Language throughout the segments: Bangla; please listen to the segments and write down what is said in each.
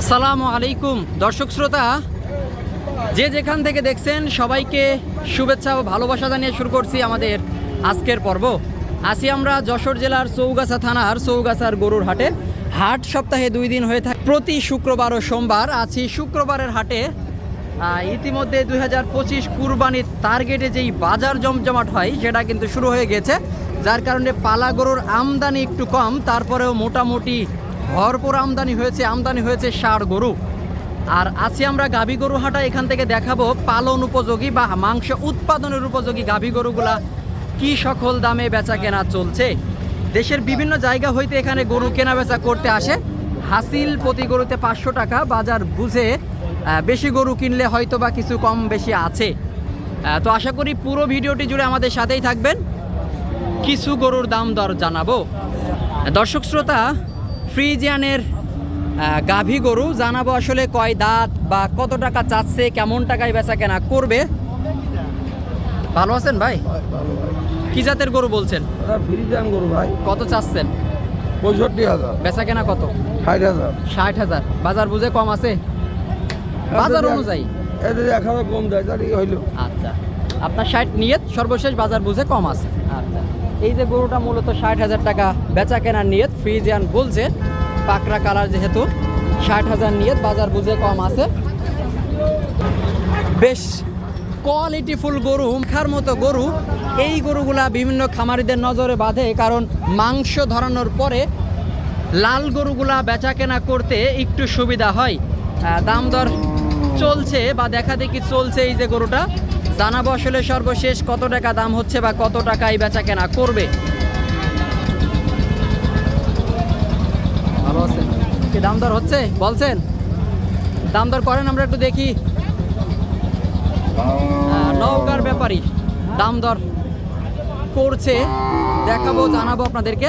আসসালামু আলাইকুম। দর্শক শ্রোতা, যে যেখান থেকে দেখছেন, সবাইকে শুভেচ্ছা ও ভালোবাসা জানিয়ে শুরু করছি আমাদের আজকের পর্ব। আসি আমরা যশোর জেলার চৌগাছা থানার, চৌগাছার গরুর হাটে। হাট সপ্তাহে দুই দিন হয়ে থাকে, প্রতি শুক্রবার ও সোমবার আছি শুক্রবারের হাটে। ইতিমধ্যে দুই হাজার পঁচিশ কুরবানির টার্গেটে যেই বাজার জমজমাট হয়, সেটা কিন্তু শুরু হয়ে গেছে। যার কারণে পালা গরুর আমদানি একটু কম, তারপরেও মোটামুটি ভরপুর আমদানি হয়েছে আমদানি হয়েছে ষাড় গরু। আর আছি আমরা গাভী গরু হাটা, এখান থেকে দেখাবো পালন উপযোগী বা মাংস উৎপাদনের উপযোগী গাভী গরুগুলা কি সকল দামে বেচা কেনা চলছে। দেশের বিভিন্ন জায়গা হইতে এখানে গরু কেনা বেচা করতে আসে। হাসিল প্রতি গরুতে পাঁচশো টাকা, বাজার বুঝে বেশি গরু কিনলে হয়তো বা কিছু কম বেশি আছে। তো আশা করি পুরো ভিডিওটি জুড়ে আমাদের সাথেই থাকবেন। কিছু গরুর দাম দর জানাব। দর্শক শ্রোতা ফ্রিজিয়ানের গাভী গরু। জানাব আসলে কয় দাঁত বা কত টাকা চাচ্ছে কেমন টাকায় বেচা কেনা করবে। ভালো আছেন ভাই? কি জাতের গরু বলছেন? ওটা ফ্রি দাম করু ভাই। কত চাচ্ছেন? পঁয়ষট্টি হাজার। বেচা কেনা কত? ষাট হাজার। ষাট হাজার। বাজার বুঝে কম আছে? বাজার অনুযায়ী? এতে এক হাজার কম দেয় তাহলে হইল। আচ্ছা। আপনার ষাট নিয়ত সর্বশেষ বাজার বুঝে কম আছে। আচ্ছা। এই যে গরুটা মূলত ষাট হাজার টাকা বেচা কেনার নিয়ত ফ্রিজিয়ান বলছে। পাকড়া কালার যেহেতু, ষাট হাজার নিয়ে বাজার বুঝে কম আছে। বেশ কোয়ালিটিফুল গরু খার মতো গরু। এই গরুগুলা বিভিন্ন খামারিদের নজরে বাঁধে, কারণ মাংস ধরানোর পরে লাল গরুগুলা বেচা কেনা করতে একটু সুবিধা হয়। দাম দর চলছে বা দেখা দেখি চলছে এই যে গরুটা। জানাব আসলে সর্বশেষ কত টাকা দাম হচ্ছে বা কত টাকায় বেচা কেনা করবে। ভালো আছেন। কি দাম দর হচ্ছে? বলছেন? দাম দর করেন আমরা একটু দেখি। নৌকার ব্যাপারই দাম দর করছে। দেখাবো জানাব আপনাদেরকে।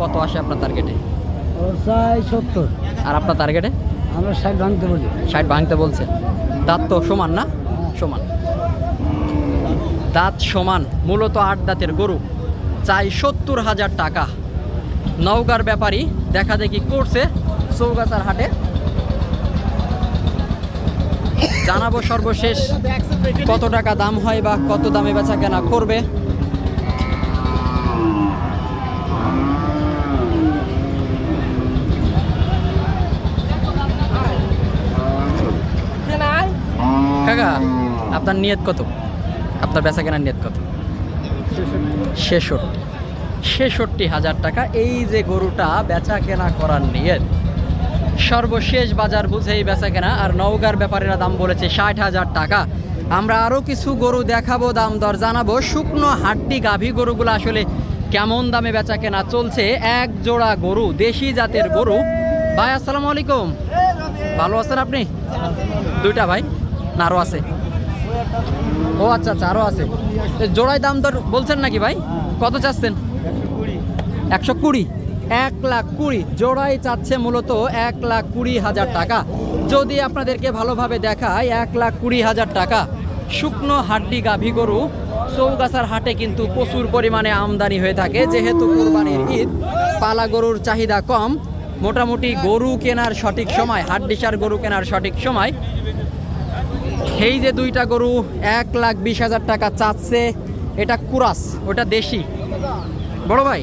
কত আসে আপনার টার্গেটে চাই সত্তর। আর আপনার টার্গেটে আমরা ষাট ভাঙতে বলি। ষাট ভাঙতে বলছে। দাঁত তো সমান না? সমান। দাঁত সমান। মূলত আট দাঁতের গরু। চাই সত্তর হাজার টাকা। নওগার ব্যাপারী, দেখা দেখি করছে চৌগাছার হাটে। জানাব সর্বশেষ কত টাকা দাম হয় বা কত দামে বেচা কেনা করবে। আপনার নিয়ত কত? আপনার বেচা কেনার নিয়ত কত? ছেষট্টি। ছেষট্টি হাজার টাকা। এই যে গরুটা বেচা কেনা করার নিয়ে সর্বশেষ বাজার বুঝেই বেচা কেনা আর নওগার ব্যাপারীরা দাম বলেছে ষাট হাজার টাকা। আমরা আরও কিছু গরু দেখাবো, দাম দর জানাব। শুকনো হাড্ডি গাভী গরুগুলো আসলে কেমন দামে বেচা কেনা চলছে? এক জোড়া গরু, দেশি জাতের গরু। ভাই, আসসালামু আলাইকুম। ভালো আছেন আপনি? দুইটা ভাই? আরও আছে। ও আচ্ছা আচ্ছা আরও আছে। জোড়ায় দাম দর বলছেন নাকি ভাই? কত চাচ্ছেন? একশো কুড়ি। এক লাখ কুড়ি। জোড়াই চাচ্ছে মূলত এক লাখ কুড়ি হাজার টাকা। যদি আপনাদেরকে ভালোভাবে দেখায় এক লাখ কুড়ি হাজার টাকা। শুকনো হাড্ডি গাভী গরু। চৌগাছার হাটে কিন্তু প্রচুর পরিমাণে আমদানি হয়ে থাকে। যেহেতু কোরবানির ঈদ, পালা গরুর চাহিদা কম। মোটামুটি গরু কেনার সঠিক সময় হাড্ডিসার গরু কেনার সঠিক সময়। এই যে দুইটা গরু, এক লাখ বিশ হাজার টাকা চাচ্ছে, এটা কুরাস, ওটা দেশি। বড় ভাই?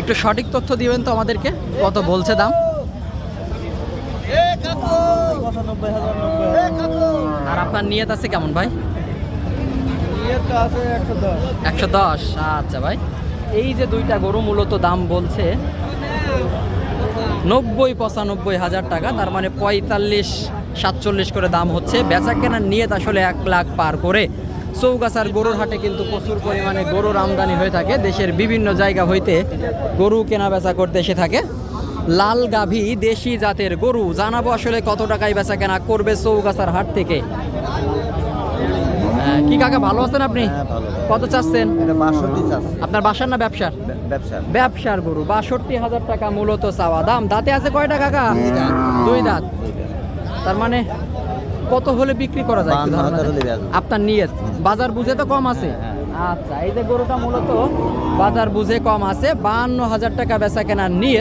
একটু সঠিক তথ্য দিবেন তো আমাদেরকে? কত বলছে দাম? আর আপনার নিয়ত আছে কেমন ভাই? একশো দশ। আচ্ছা ভাই। এই যে দুইটা গরু মূলত দাম বলছে নব্বই পঁচানব্বই হাজার টাকা তার মানে পঁয়তাল্লিশ সাতচল্লিশ করে দাম হচ্ছে। বেচা কেনার নিয়ত আসলে এক লাখ পার করে। চৌগাছার গরুর হাটে কিন্তু প্রচুর পরিমাণে গরুর আমদানি হয়ে থাকে। দেশের বিভিন্ন জায়গা হইতে গরু কেনা বেচা করতে এসে থাকে। লাল গাভী দেশি জাতের গরু জানাব আসলে কত টাকায় বেচা কেনা করবে চৌগাছার হাট থেকে। কি কাকা ভালো আছেন আপনি? কত চাচ্ছেন? আপনার বাসার না ব্যবসার? ব্যবসা। ব্যবসার। গরু বাষট্টি হাজার টাকা মূলত চাওয়া। দাম দাঁতে আছে কয়টা কাকা? দুই দাঁত। তার মানে কত হলে বিক্রি করা যায়। আপনার নিয়ত। বাজার বুঝে তো কম আছে। আচ্ছা এই যে গরুটা মূলত বাজার বুঝে কম আছে বাহান্ন হাজার টাকা বেচা কেনার নিয়ে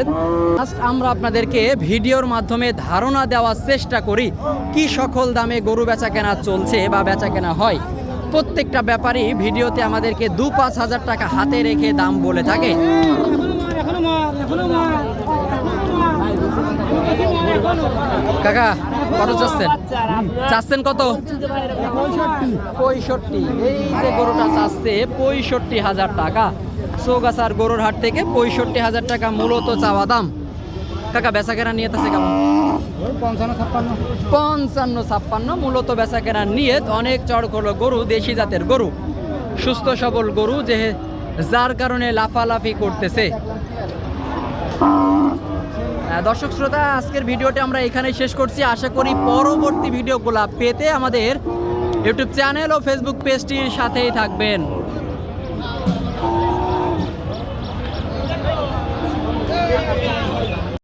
First আমরা আপনাদেরকে ভিডিওর মাধ্যমে ধারণা দেওয়ার চেষ্টা করি কি সকল দামে গরু বেচা কেনা চলছে বা বেচা কেনা হয়। প্রত্যেকটা ব্যাপারই ভিডিওতে আমাদেরকে দু পাঁচ হাজার টাকা হাতে রেখে দাম বলে থাকে। কাকা, কত চাচ্ছেন? চাচ্ছেন কত? পঁয়ষট্টি। এই যে গরুটা চাচ্ছে, পঁয়ষট্টি হাজার টাকা। চৌগাছার গরুর হাট থেকে পঁয়ষট্টি হাজার টাকা মূলত চাওয়া দাম। কাকা বেচা কেনা নিয়ে আছে কেমন? পঞ্চান্ন ছাপ্পান্ন। মূলত বেচা কেনা নিয়ে অনেক চড় হলো গরু, দেশি জাতের গরু। সুস্থ সবল গরু যে যার কারণে লাফালাফি করতেছে। দর্শক শ্রোতা, আজকের ভিডিওটি আমরা এখানে শেষ করছি আশা করি পরবর্তী ভিডিওগুলো পেতে আমাদের ইউটিউব চ্যানেল ও ফেসবুক পেজটির সাথেই থাকবেন Yeah.